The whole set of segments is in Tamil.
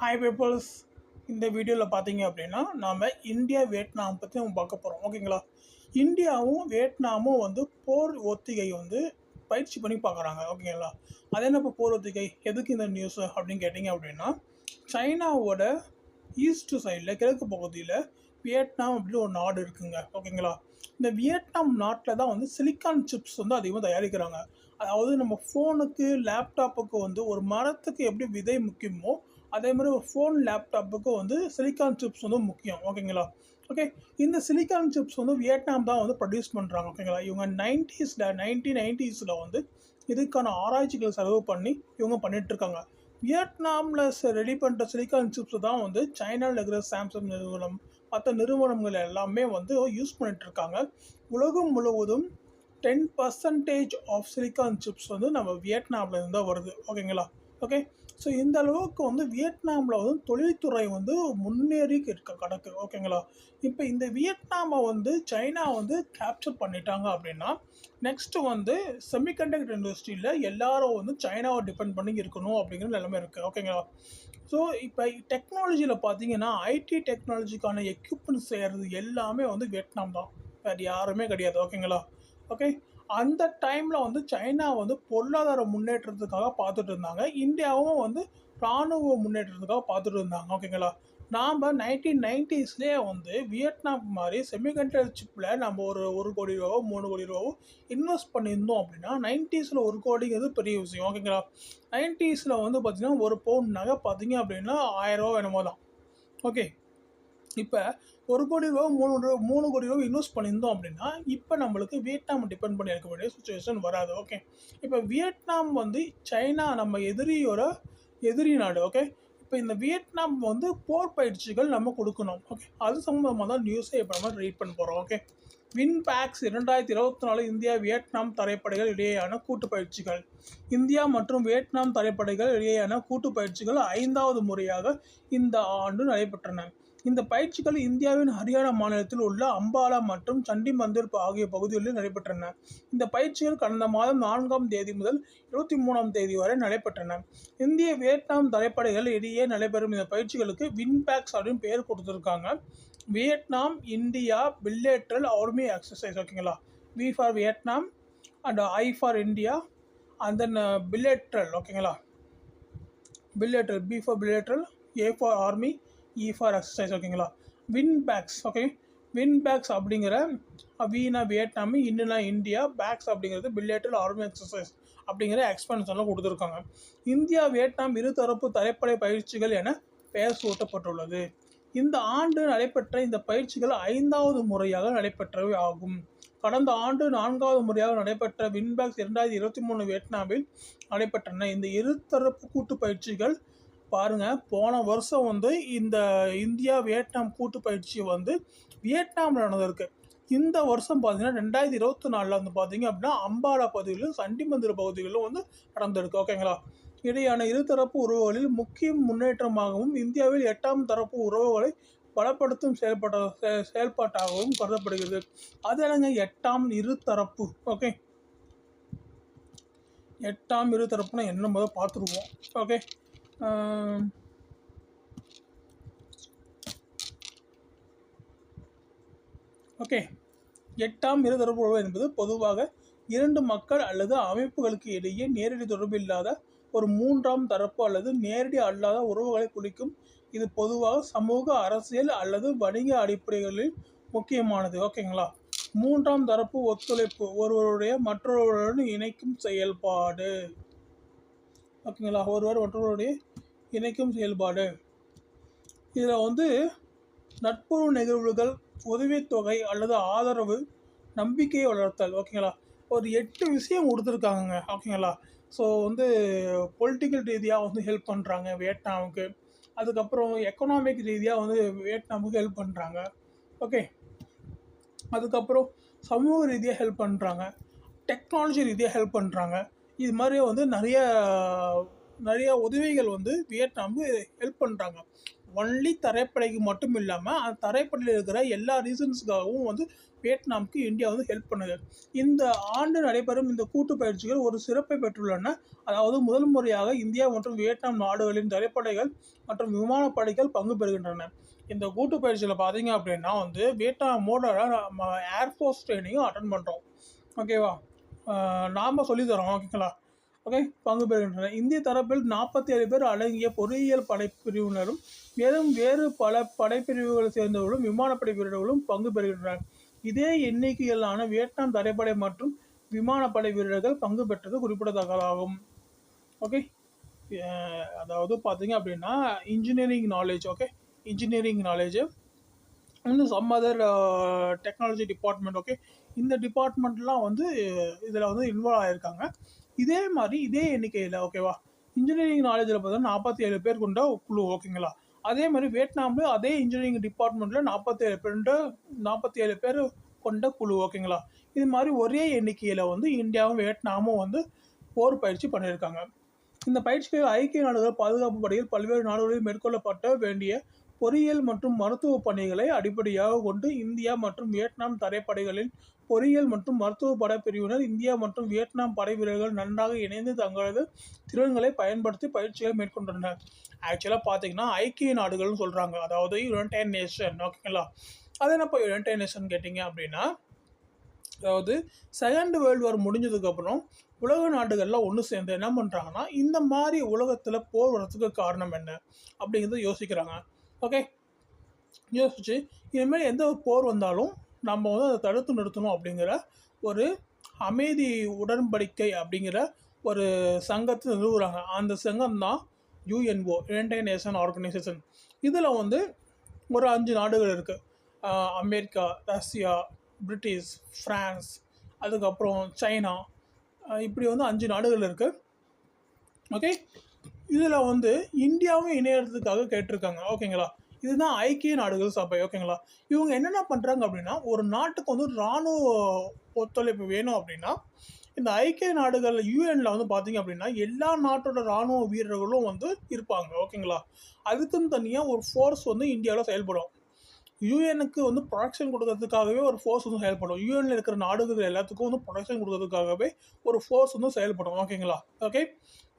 ஹாய் பீப்புள்ஸ் இந்த வீடியோவில் பார்த்தீங்க அப்படின்னா நாம் இந்தியா வியட்நாம் பற்றி நம்ம பார்க்க போகிறோம் ஓகேங்களா இந்தியாவும் வியட்நாமும் வந்து போர் ஒத்திகை வந்து பயிற்சி பண்ணி பார்க்குறாங்க. ஓகேங்களா அது என்ன போர் ஒத்திகை? எதுக்கு இந்த நியூஸ் அப்படின்னு கேட்டிங்க அப்படின்னா சைனாவோட ஈஸ்ட் சைடில் கிழக்கு பகுதியில் வியட்நாம் அப்படின்னு ஒரு நாடு இருக்குங்க. ஓகேங்களா இந்த வியட்நாம் நாட்டில் தான் வந்து சிலிக்கான் சிப்ஸ் வந்து அதிகமாக தயாரிக்கிறாங்க. அதாவது நம்ம ஃபோனுக்கு லேப்டாப்புக்கு வந்து ஒரு மரத்துக்கு எப்படி விதை முக்கியமோ அதே மாதிரி ஒரு ஃபோன் லேப்டாப்புக்கும் வந்து சிலிக்கான் சிப்ஸ் வந்து முக்கியம். ஓகேங்களா ஓகே இந்த சிலிக்கான் சிப்ஸ் வந்து வியட்நாம் தான் வந்து ப்ரொடியூஸ் பண்ணுறாங்க ஓகேங்களா இவங்க நைன்டிஸில் நைன்டீன் நைன்டிஸில் வந்து இதுக்கான ஆராய்ச்சிகள் செலவு பண்ணி இவங்க பண்ணிகிட்ருக்காங்க வியட்நாமில் ரெடி பண்ணுற சிலிக்கான் சிப்ஸ் தான் வந்து சைனாவில் இருக்கிற சாம்சங் நிறுவனம் மற்ற நிறுவனங்கள் எல்லாமே வந்து யூஸ் பண்ணிகிட்ருக்காங்க உலகம் முழுவதும் ten percentage of silicon chips வந்து நம்ம வியட்நாமில் இருந்து தான் வருது. ஓகேங்களா ஓகே ஸோ இந்த அளவுக்கு வந்து வியட்நாமில் வந்து தொழில்துறை வந்து முன்னேறி இருக்க கிடக்கு. ஓகேங்களா இப்போ இந்த வியட்நாமை வந்து சைனா வந்து கேப்சர் பண்ணிட்டாங்க அப்படின்னா நெக்ஸ்ட்டு வந்து செமிகண்டக்டர் இண்டஸ்ட்ரியில் எல்லாரும் வந்து சைனாவை டிபெண்ட் பண்ணி இருக்கணும் அப்படிங்கிற நிலைமை இருக்குது ஓகேங்களா ஸோ இப்போ டெக்னாலஜியில் பார்த்தீங்கன்னா ஐடி டெக்னாலஜிக்கான எக்யூப்மெண்ட் செய்கிறது எல்லாமே வந்து வியட்நாம் தான். வேறு யாருமே கிடையாது. ஓகேங்களா ஓகே அந்த டைமில் வந்து சைனா வந்து பொருளாதார முன்னேற்றத்துக்காக பார்த்துட்டு இருந்தாங்க. இந்தியாவும் வந்து இராணுவ முன்னேற்றத்துக்காக பார்த்துட்டு இருந்தாங்க. ஓகேங்களா நாம் நைன்டீன் நைன்டிஸ்லேயே வந்து வியட்நாம் மாதிரி செமிகண்டர் சிப்பில் நம்ம ஒரு ஒரு கோடி ரூபாவோ மூணு கோடி ரூபாவோ இன்வெஸ்ட் பண்ணியிருந்தோம் அப்படின்னா நைன்டிஸில் ஒரு கோடிங்கிறது பெரிய விஷயம். ஓகேங்களா நைன்டிஸில் வந்து பார்த்திங்கன்னா ஒரு பவுன் நகை பார்த்தீங்க அப்படின்னா ஆயிரரூவா வேணுமோ தான். ஓகே இப்போ ஒரு கோடி ரூபா மூணு ரூபா மூணு கோடி ரூபா இன்வெஸ்ட் பண்ணியிருந்தோம் அப்படின்னா இப்போ நம்மளுக்கு வியட்நாம் டிபெண்ட் பண்ணி இருக்க வேண்டிய சுச்சுவேஷன் வராது ஓகே இப்போ வியட்நாம் வந்து சைனா நம்ம எதிரியோட எதிரி நாடு ஓகே இப்போ இந்த வியட்நாம் வந்து போர் பயிற்சிகள் நம்ம கொடுக்கணும் ஓகே அது சம்மந்தமாக தான் நியூஸை இப்போ நம்ம ரீட் பண்ண போகிறோம் ஓகே வின் பேக்ஸ் இரண்டாயிரத்தி இருபத்தி நாலு இந்தியா வியட்நாம் தரைப்படைகள் இடையேயான கூட்டு பயிற்சிகள். இந்தியா மற்றும் வியட்நாம் தரைப்படைகள் இடையேயான கூட்டு பயிற்சிகள் ஐந்தாவது முறையாக இந்த ஆண்டு நடைபெற்றன. இந்த பயிற்சிகள் இந்தியாவின் ஹரியானா மாநிலத்தில் உள்ள அம்பாலா மற்றும் சண்டி மந்திர் ஆகிய பகுதிகளில் நடைபெற்றன. இந்த பயிற்சிகள் கடந்த மாதம் நான்காம் தேதி முதல் இருபத்தி மூணாம் தேதி வரை நடைபெற்றன. இந்திய வியட்நாம் தலைப்படைகள் இடையே நடைபெறும் இந்த பயிற்சிகளுக்கு வின்பேக்ஸ் அப்படின்னு பெயர் கொடுத்துருக்காங்க. Vietnam India bilateral army exercise ஓகேங்களா V for Vietnam and I for India and then bilateral uh, ஓகேங்களா bilateral B for bilateral A for army E for exercise ஓகேங்களா VINBAX okay VINBAX அப்படிங்கிற வீணா வியட்நாம் இன்னுனா இந்தியா பேக்ஸ் அப்படிங்கிறது பில்லேட்டல் ஆர்மி எக்ஸசைஸ் அப்படிங்கிற எக்ஸ்பென்ஷன்லாம் கொடுத்துருக்காங்க. இந்தியா வியட்நாம் இருதரப்பு தரைப்படை பயிற்சிகள் என பெயர் சூட்டப்பட்டுள்ளது. இந்த ஆண்டு நடைபெற்ற இந்த பயிற்சிகள் ஐந்தாவது முறையாக நடைபெற்றவை ஆகும். கடந்த ஆண்டு நான்காவது முறையாக நடைபெற்ற வின்பேக்ஸ் இரண்டாயிரத்தி இருபத்தி மூணு வியட்நாமில் நடைபெற்றன. இந்த இருதரப்பு கூட்டு பயிற்சிகள் பாருங்கள் போன வருஷம் வந்து இந்த இந்தியா வியட்நாம் கூட்டு பயிற்சி வந்து வியட்நாமில் நடந்திருக்கு. இந்த வருஷம் பார்த்தீங்கன்னா ரெண்டாயிரத்தி இருபத்தி நாலில் வந்து பார்த்தீங்க அப்படின்னா அம்பாலா பகுதிகளிலும் சண்டி மந்திர பகுதிகளிலும் வந்து நடந்திருக்கு. ஓகேங்களா இடையான இருதரப்பு உறவுகளில் முக்கிய முன்னேற்றமாகவும் இந்தியாவில் எட்டாம் தரப்பு உறவுகளை பலப்படுத்தும் செயல்பட செ- செயல்பாட்டாகவும் கருதப்படுகிறது. அது என்னங்க? எட்டாம் இருதரப்பு. ஓகே எட்டாம் இருதரப்புனா என்ன முதல் பார்த்துருவோம் ஓகே Um, ஓகே எட்டாம் இருதரப்பு உறவு என்பது பொதுவாக இரண்டு மக்கள் அல்லது அமைப்புகளுக்கு இடையே நேரடி தொடர்பு இல்லாத ஒரு மூன்றாம் தரப்பு அல்லது நேரடி அல்லாத உறவுகளை குறிக்கும். இது பொதுவாக சமூக அரசியல் அல்லது வணிக அடிப்படைகளில் முக்கியமானது. ஓகேங்களா மூன்றாம் தரப்பு ஒத்துழைப்பு ஒருவருடைய மற்றொருவருடன் இணைக்கும் செயல்பாடு. ஓகேங்களா? ஒருவர் மற்றவருடைய இணைக்கும் செயல்பாடு. இதில் வந்து நட்புறவு நிகழ்வுகள் உதவித்தொகை அல்லது ஆதரவு நம்பிக்கையை வளர்த்தல். ஓகேங்களா? ஒரு எட்டு விஷயம் கொடுத்துருக்காங்க ஓகேங்களா? ஸோ வந்து பொலிட்டிக்கல் ரீதியாக வந்து ஹெல்ப் பண்ணுறாங்க வியட்நாமுக்கு. அதுக்கப்புறம் எக்கனாமிக் ரீதியாக வந்து வியட்நாமுக்கு ஹெல்ப் பண்ணுறாங்க ஓகே? அதுக்கப்புறம் சமூக ரீதியாக ஹெல்ப் பண்ணுறாங்க டெக்னாலஜி ரீதியாக ஹெல்ப் பண்ணுறாங்க இது மாதிரி வந்து நிறைய நிறைய உதவிகள் வந்து வியட்நாமுக்கு ஹெல்ப் பண்ணுறாங்க ஒன்லி தரைப்படைக்கு மட்டும் இல்லாமல் அந்த தரைப்படையில் இருக்கிற எல்லா ரீசன்ஸுக்காகவும் வந்து வியட்நாமுக்கு இந்தியா வந்து ஹெல்ப் பண்ணுது. இந்த ஆண்டு நடைபெறும் இந்த கூட்டு பயிற்சிகள் ஒரு சிறப்பை பெற்றுள்ளன. அதாவது முதல் முறையாக இந்தியா மற்றும் வியட்நாம் நாடுகளின் தரைப்படைகள் மற்றும் விமானப்படைகள் பங்கு பெறுகின்றன. இந்த கூட்டு பயிற்சியில் பார்த்தீங்க அப்படின்னா வந்து வியட்நாமோட நம்ம ஏர்ஃபோர்ஸ் ட்ரைனிங்கும் அட்டன் பண்ணுறோம் ஓகேவா நாம் சொல்லித்தரோம் ஓகேங்களா ஓகே பங்கு பெறுகின்றனர் இந்திய தரப்பில் நாற்பத்தி ஏழு பேர் அடங்கிய பொறியியல் படைப்பிரிவினரும் மேலும் வேறு பல படைப்பிரிவுகளை சேர்ந்தவர்களும் விமானப்படை வீரர்களும் பங்கு பெறுகின்றனர். இதே எண்ணிக்கையிலான வியட்நாம் தரைப்படை மற்றும் விமானப்படை வீரர்கள் பங்கு பெற்றது குறிப்பிடத்தக்கதாகும். ஓகே அதாவது பார்த்தீங்க அப்படின்னா engineering knowledge okay engineering knowledge இன்னும் some other technology department okay இந்த டிபார்ட்மெண்ட்லாம் வந்து இதில் வந்து இன்வால்வ் ஆகியிருக்காங்க இதே மாதிரி இதே எண்ணிக்கையில் ஓகேவா இன்ஜினியரிங் நாலேஜில் பார்த்தீங்கன்னா நாற்பத்தி ஏழு பேர் கொண்ட குழு ஓகேங்களா அதே மாதிரி வியட்நாமில் அதே இன்ஜினியரிங் டிபார்ட்மெண்ட்டில் நாற்பத்தி ஏழு பேர் நாற்பத்தி ஏழு பேர் கொண்ட குழு ஓகேங்களா இது மாதிரி ஒரே எண்ணிக்கையில் வந்து இந்தியாவும் வியட்நாமும் வந்து போர் பயிற்சி பண்ணியிருக்காங்க. இந்த பயிற்சிகள் ஐக்கிய நாடுகள் பாதுகாப்பு படையில் பல்வேறு நாடுகளில் மேற்கொள்ளப்பட்ட வேண்டிய பொறியியல் மற்றும் மருத்துவ பணிகளை அடிப்படையாக கொண்டு இந்தியா மற்றும் வியட்நாம் தரைப்படைகளின் பொறியியல் மற்றும் மருத்துவ படை பிரிவினர் இந்தியா மற்றும் வியட்நாம் படை வீரர்கள் நன்றாக இணைந்து தங்களது திறன்களை பயன்படுத்தி பயிற்சிகளை மேற்கொண்டனர். ஆக்சுவலாக பார்த்தீங்கன்னா ஐக்கிய நாடுகள்னு சொல்கிறாங்க அதாவது யுனைடெட் நேஷன் ஓகேங்களா அது என்னப்பா யுனைடெட் நேஷன் கேட்டிங்க அப்படின்னா அதாவது செகண்ட் வேர்ல்டு வார் முடிஞ்சதுக்கப்புறம் உலக நாடுகள்லாம் ஒன்று சேர்ந்து என்ன பண்ணுறாங்கன்னா இந்த மாதிரி உலகத்தில் போர் வரத்துக்கு காரணம் என்ன? அப்படிங்கிறத யோசிக்கிறாங்க. ஓகே யோசிச்சு இனிமேல் எந்த ஒரு போர் வந்தாலும் நம்ம வந்து அதை தடுத்து நிறுத்தணும் அப்படிங்கிற ஒரு அமைதி உடன்படிக்கை அப்படிங்கிற ஒரு சங்கத்தை நிறுவுறாங்க. அந்த சங்கம் தான் யூஎன்ஓ யுனைடெட் நேஷன் ஆர்கனைசேஷன் இதில் வந்து ஒரு அஞ்சு நாடுகள் இருக்குது அமெரிக்கா ரஷ்யா பிரிட்டிஷ் ஃப்ரான்ஸ் அதுக்கப்புறம் சைனா. இப்படி வந்து அஞ்சு நாடுகள் இருக்குது ஓகே இதில் வந்து இந்தியாவும் இணையறதுக்காக கேட்டிருக்காங்க. ஓகேங்களா இதுதான் ஐக்கிய நாடுகள் சபை. ஓகேங்களா இவங்க என்னென்ன பண்ணுறாங்க அப்படின்னா ஒரு நாட்டுக்கு வந்து இராணுவ ஒத்துழைப்பு வேணும் அப்படின்னா இந்த ஐக்கிய நாடுகள் யூஎனில் வந்து பார்த்தீங்க அப்படின்னா எல்லா நாட்டோட இராணுவ வீரர்களும் வந்து இருப்பாங்க. ஓகேங்களா அதுக்குன்னு தனியாக ஒரு ஃபோர்ஸ் வந்து இந்தியாவில் செயல்படும். யூஎனுக்கு வந்து ப்ரொடக்ஷன் கொடுக்கறதுக்காகவே ஒரு ஃபோர்ஸ் வந்து செயல்படும். யூஎனில் இருக்கிற நாடுகள் எல்லாத்துக்கும் வந்து ப்ரொடக்ஷன் கொடுக்கறதுக்காகவே ஒரு ஃபோர்ஸ் வந்து செயல்படும். ஓகேங்களா ஓகே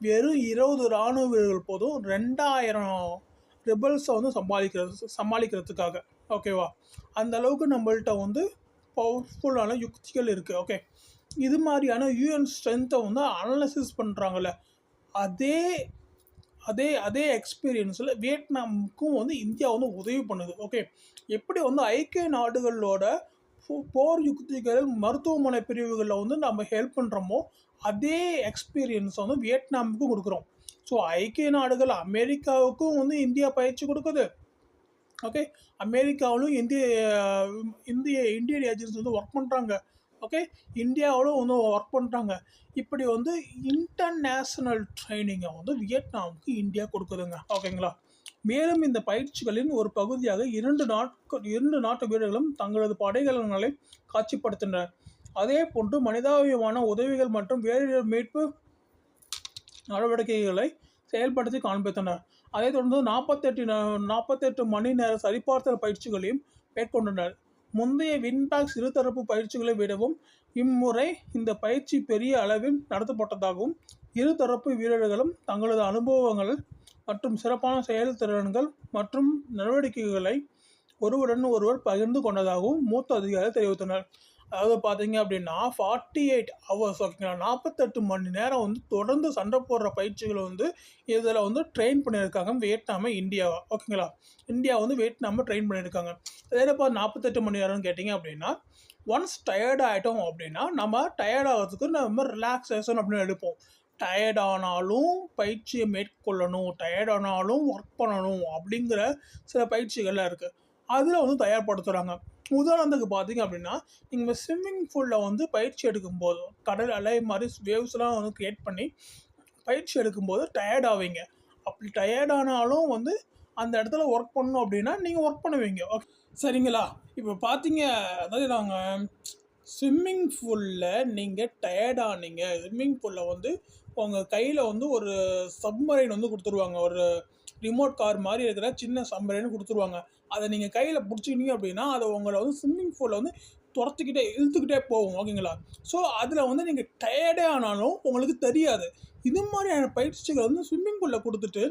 வெறும் இருபது இராணுவ வீரர்கள் போதும் ரெண்டாயிரம் ரிபல்ஸை வந்து சமாளிக்கிறது சமாளிக்கிறதுக்காக. ஓகேவா அந்த அளவுக்கு நம்மள்கிட்ட வந்து பவர்ஃபுல்லான யுக்திகள் இருக்குது ஓகே இது மாதிரியான யூஎன் ஸ்ட்ரென்த்தை வந்து அனலிசிஸ் பண்ணுறாங்கல்ல அதே அதே அதே எக்ஸ்பீரியன்ஸில் வியட்நாமுக்கும் வந்து இந்தியா வந்து உதவி பண்ணுது. ஓகே எப்படி வந்து ஐக்கிய நாடுகளோட போர் யுக்திகள் மருத்துவமனை பிரிவுகளில் வந்து நம்ம ஹெல்ப் பண்ணுறோமோ அதே எக்ஸ்பீரியன்ஸ் வந்து வியட்நாமுக்கும் கொடுக்குறோம். ஸோ ஐக்கிய நாடுகள் அமெரிக்காவுக்கும் வந்து இந்தியா பயிற்சி கொடுக்குது. ஓகே அமெரிக்காவிலும் இந்திய இந்திய இந்தியன் ஏஜென்சி வந்து ஒர்க் பண்ணுறாங்க ஓகே? இந்தியாவிலும் வந்து ஒர்க் பண்ணுறாங்க இப்படி வந்து இன்டர்நேஷ்னல் ட்ரைனிங்கை வந்து வியட்நாமுக்கு இந்தியா கொடுக்குதுங்க. ஓகேங்களா? மேலும் இந்த பயிற்சிகளின் ஒரு பகுதியாக இரண்டு நாட்கள் இரண்டு நாட்டு வீரர்களும் தங்களது படைகளங்களை காட்சிப்படுத்தினர். அதே போன்று மனிதாபிமான உதவிகள் மற்றும் வேறு மீட்பு நடவடிக்கைகளை செயல்படுத்தி காண்பித்தனர். அதைத் தொடர்ந்து நாற்பத்தெட்டு நாற்பத்தெட்டு மணி நேர சரிபார்த்தல் பயிற்சிகளையும் மேற்கொண்டனர். முந்தைய வின்பேக் இருதரப்பு பயிற்சிகளை விடவும் இம்முறை இந்த பயிற்சி பெரிய அளவில் நடத்தப்பட்டதாகவும் இருதரப்பு வீரர்களும் தங்களது அனுபவங்கள் மற்றும் சிறப்பான செயல்திறன்கள் மற்றும் நடவடிக்கைகளை ஒருவருடன் ஒருவர் பகிர்ந்து கொண்டதாகவும் மூத்த அதிகாரி தெரிவித்தனர். அதாவது பார்த்தீங்க அப்படின்னா ஃபார்ட்டி எயிட் ஹவர்ஸ் ஓகேங்களா நாற்பத்தெட்டு மணி நேரம் வந்து தொடர்ந்து சண்டை போடுற பயிற்சிகளை வந்து இதில் வந்து ட்ரெயின் பண்ணியிருக்காங்க வியட்நாமை இந்தியாவை ஓகேங்களா இந்தியா வந்து வியட்நாமை ட்ரெயின் பண்ணியிருக்காங்க. அதே இப்போ நாற்பத்தெட்டு மணி நேரம்னு கேட்டிங்க அப்படின்னா ஒன்ஸ் டயர்ட் ஆகிட்டோம் அப்படின்னா நம்ம டயர்ட் ஆகிறதுக்கு நம்ம ரிலாக்ஸேஷன் அப்படின்னு எடுப்போம். டயர்டானாலும் பயிற்சியை மேற்கொள்ளணும் டயர்டானாலும் ஒர்க் பண்ணணும் அப்படிங்கிற சில பயிற்சிகள்லாம் இருக்குது அதில் வந்து தயார்படுத்துகிறாங்க உதாரணத்துக்கு பார்த்தீங்க அப்படின்னா நீங்கள் ஸ்விம்மிங் பூலில் வந்து பயிற்சி எடுக்கும்போது கடல் அலை மாதிரி வேவ்ஸ்லாம் வந்து க்ரியேட் பண்ணி பயிற்சி எடுக்கும்போது டயர்ட் ஆவீங்க. அப்படி டயர்ட் ஆனாலும் வந்து அந்த இடத்துல ஒர்க் பண்ணணும் அப்படின்னா நீங்கள் ஒர்க் பண்ணுவீங்க. ஓகே சரிங்களா? இப்போ பார்த்தீங்க அதாவது நாங்கள் ஸ்விம்மிங் பூலில் நீங்கள் டயர்ட் ஆனீங்க. ஸ்விம்மிங் பூலில் வந்து உங்கள் கையில் வந்து ஒரு சப்மரைன் வந்து கொடுத்துருவாங்க. ஒரு ரிமோட் கார் மாதிரி இருக்கிற சின்ன சம்பரேன்னு கொடுத்துருவாங்க. அதை நீங்கள் கையில் பிடிச்சிக்கிட்டீங்க அப்படின்னா அதை உங்களை வந்து ஸ்விம்மிங் பூலில் வந்து துரத்துக்கிட்டே இழுத்துக்கிட்டே போகும் ஓகேங்களா ஸோ அதில் வந்து நீங்கள் டயர்டே ஆனாலும் உங்களுக்கு தெரியாது. இது மாதிரியான பயிற்சிகளை வந்து ஸ்விம்மிங் பூலில் கொடுத்துட்டு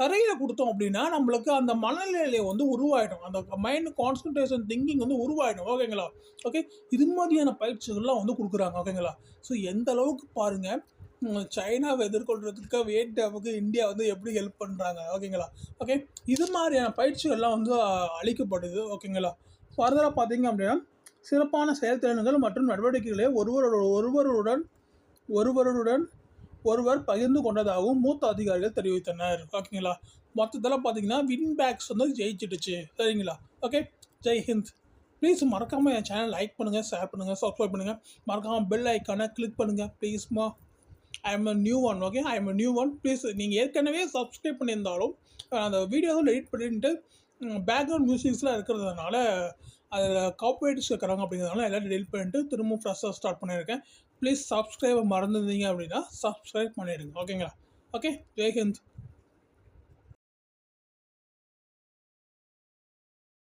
தரையில் கொடுத்தோம் அப்படின்னா நம்மளுக்கு அந்த மனநிலை வந்து உருவாயிடும். அந்த மைண்ட் கான்சன்ட்ரேஷன் திங்கிங் வந்து உருவாயிடும் ஓகேங்களா ஓகே இது மாதிரியான பயிற்சிகள்லாம் வந்து கொடுக்குறாங்க ஓகேங்களா ஸோ எந்த அளவுக்கு பாருங்கள் சைனாவை எதிர்கொள்கிறதுக்கு வியட்நாமுக்கு இந்தியா வந்து எப்படி ஹெல்ப் பண்ணுறாங்க ஓகேங்களா ஓகே இது மாதிரியான பயிற்சிகள்லாம் வந்து அளிக்கப்படுது ஓகேங்களா ஃபர்தராக பார்த்தீங்க அப்படின்னா சிறப்பான செயல்திறன்கள் மற்றும் நடவடிக்கைகளை ஒருவரோட ஒருவருடன் ஒருவருடன் ஒருவர் பகிர்ந்து கொண்டதாகவும் மூத்த அதிகாரிகள் தெரிவித்தனர் ஓகேங்களா மொத்தத்தில் பார்த்தீங்கன்னா வின் பேக்ஸ் வந்து ஜெயிச்சிடுச்சு சரிங்களா? ஓகே ஜெய் ஹிந்த். ப்ளீஸ் மறக்காமல் என் சேனல் லைக் பண்ணுங்கள் ஷேர் பண்ணுங்கள் சப்ஸ்கிரைப் பண்ணுங்கள் மறக்காமல் பெல் ஐக்கானை கிளிக் பண்ணுங்கள் ப்ளீஸ்மா I am a new one okay I am a new one please நீங்கள் ஏற்கனவே சப்ஸ்கிரைப் பண்ணியிருந்தாலும் அந்த வீடியோ எடிட் பண்ணிட்டு பேக்ரவுண்ட் மியூசிக்ஸ்லாம் இருக்கிறதுனால அதில் காப்பரேட்ஸ் இருக்கிறாங்க அப்படிங்கிறதுனால எல்லாம் டெலிட் பண்ணிட்டு திரும்ப ஃப்ரெஷ்ஷாக ஸ்டார்ட் பண்ணியிருக்கேன். ப்ளீஸ் சப்ஸ்கிரைப் மறந்துருந்தீங்க அப்படின்னா சப்ஸ்கிரைப் பண்ணிவிடுங்க ஓகேங்களா ஓகே ஜெய்ஹிந்த்